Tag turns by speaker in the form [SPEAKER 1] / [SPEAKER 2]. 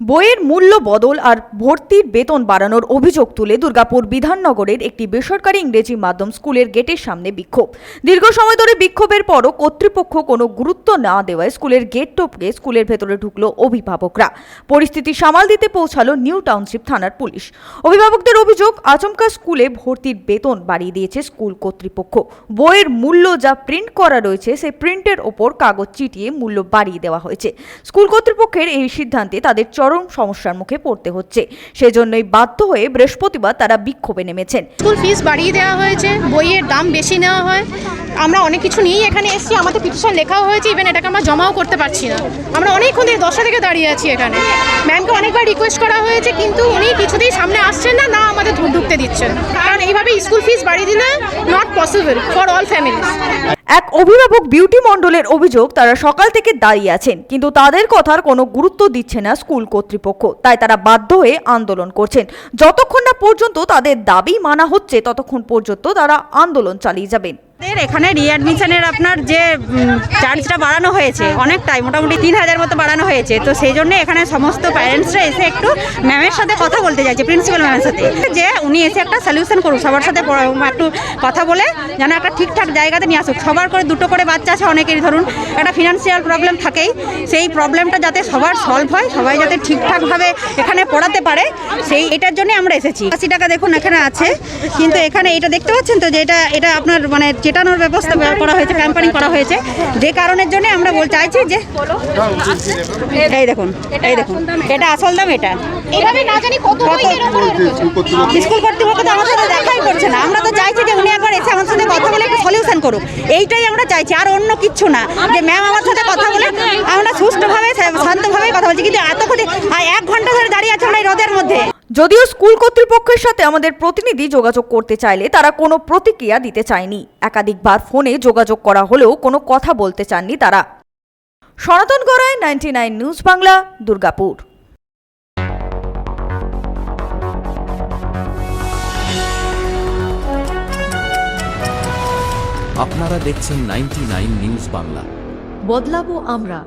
[SPEAKER 1] বইয়ের মূল্য বদল আর ভর্তির বেতন বাড়ানোর অভিযোগ তুলে দুর্গাপুর বিধাননগরের একটি বেসরকারি ইংরেজি মাধ্যম স্কুলের গেটের সামনে বিক্ষোভ। দীর্ঘ সময় ধরে বিক্ষোভের পরও কর্তৃপক্ষ কোনো গুরুত্ব না দেওয়ায় স্কুলের গেট টপকে স্কুলের ভেতরে ঢুকলো অভিভাবকরা। পরিস্থিতি সামাল দিতে পৌঁছালো নিউ টাউনশিপ থানার পুলিশ। অভিভাবকদের অভিযোগ, আচমকা স্কুলে ভর্তির বেতন বাড়িয়ে দিয়েছে স্কুল কর্তৃপক্ষ। বইয়ের মূল্য যা প্রিন্ট করা রয়েছে, সেই প্রিন্টের ওপর কাগজ চিটিয়ে মূল্য বাড়িয়ে দেওয়া হয়েছে। স্কুল কর্তৃপক্ষের এই সিদ্ধান্তে তাদের চরম সমস্যার মুখে পড়তে হচ্ছে। সেজন্যই বাধ্য হয়ে বৃহস্পতিবার তারা বিক্ষোভে নেমেছেন।
[SPEAKER 2] স্কুল ফিস বাড়িয়ে দেওয়া হয়েছে, বইয়ের দাম বেশি নেওয়া হয়। আমরা অনেক কিছু নিয়েই এখানে এসেছি, আমাদের পিটিশন লেখাও হয়েছে ইভেন এটাকে আমরা জমাও করতে পারছি না। আমরা অনেকক্ষণ ধরে দশটা থেকে দাঁড়িয়ে আছি এখানে। ম্যামকে অনেকবার রিকোয়েস্ট করা হয়েছে, কিন্তু উনি কিছুতেই সামনে আসছেন না না আমাদের ঢুকতে দিচ্ছেন। কারণ এইভাবে স্কুল ফিস বাড়িয়ে দিলে not possible for all families
[SPEAKER 1] এক অভিভাবক বিউটি মণ্ডলের অভিযোগ, তারা সকাল থেকে দাঁড়িয়ে আছেন, কিন্তু তাদের কথার কোনো গুরুত্ব দিচ্ছে না স্কুল কর্তৃপক্ষ। তাই তারা বাধ্য হয়ে আন্দোলন করছেন। যতক্ষণ না পর্যন্ত তাদের দাবি মানা হচ্ছে, ততক্ষণ পর্যন্ত তারা আন্দোলন চালিয়ে যাবেন।
[SPEAKER 3] এখানে রিঅ্যাডমিশনের আপনার যে চার্জটা বাড়ানো হয়েছে, অনেকটাই, মোটামুটি তিন হাজার মতো বাড়ানো হয়েছে। তো সেই জন্য এখানে সমস্ত প্যারেন্টসরা এসে একটু ম্যামের সাথে কথা বলতে চাইছে প্রিন্সিপাল ম্যামের সাথে। যে উনি এসে একটা সলিউশন করুক, সবার সাথে একটু কথা বলে, যেন একটা ঠিকঠাক জায়গাতে নিয়ে আসুক। সবার করে দুটো করে বাচ্চা আছে অনেকেরই, ধরুন, একটা ফিনান্সিয়াল প্রবলেম থাকেই, সেই প্রবলেমটা যাতে সবার সলভ হয়, সবাই যাতে ঠিকঠাকভাবে এখানে পড়াতে পারে, সেই, এটার জন্য আমরা এসেছি। আশি টাকা দেখুন, এখানে আছে। কিন্তু এখানে এটা দেখতে পাচ্ছেন তো যে এটা এটা আপনার মানে চেটানোর ব্যবস্থা করা হয়েছে ক্যাম্পানিং করা হয়েছে। যে কারণের জন্য আমরা বল চাইছি যে এই দেখুন এই দেখুন এটা। আসল দাম এটা। স্কুল কর্তৃপক্ষ তো আমার সাথে দেখাই করছে না। আমরা তো চাইছি যে উনি একবার এসে আমার সাথে কথা বলে একটা সলিউশন করুক। এইটাই আমরা চাইছি আর অন্য কিচ্ছু না। যে ম্যাম আমার সাথে কথা বলে আমরা সুষ্ঠুভাবে শান্তভাবে কথা বলছি। কিন্তু এতক্ষণ আর এক ঘণ্টা ধরে দাঁড়িয়ে আছে আমরা এই রোদের মধ্যে।
[SPEAKER 1] যদিও স্কুল কর্তৃপক্ষের সাথে আমাদের প্রতিনিধি যোগাযোগ করতে চাইলে তারা কোনো প্রতিক্রিয়া দিতে চায়নি। একাধিকবার ফোনে যোগাযোগ করা হলেও কোনো কথা বলতে চাননি তারা। Sanatan Garai ninety nine news Bangla Durgapur.
[SPEAKER 4] আপনারা দেখছেন নাইনটি নিউজ বাংলা।
[SPEAKER 5] বদলাবো আমরা।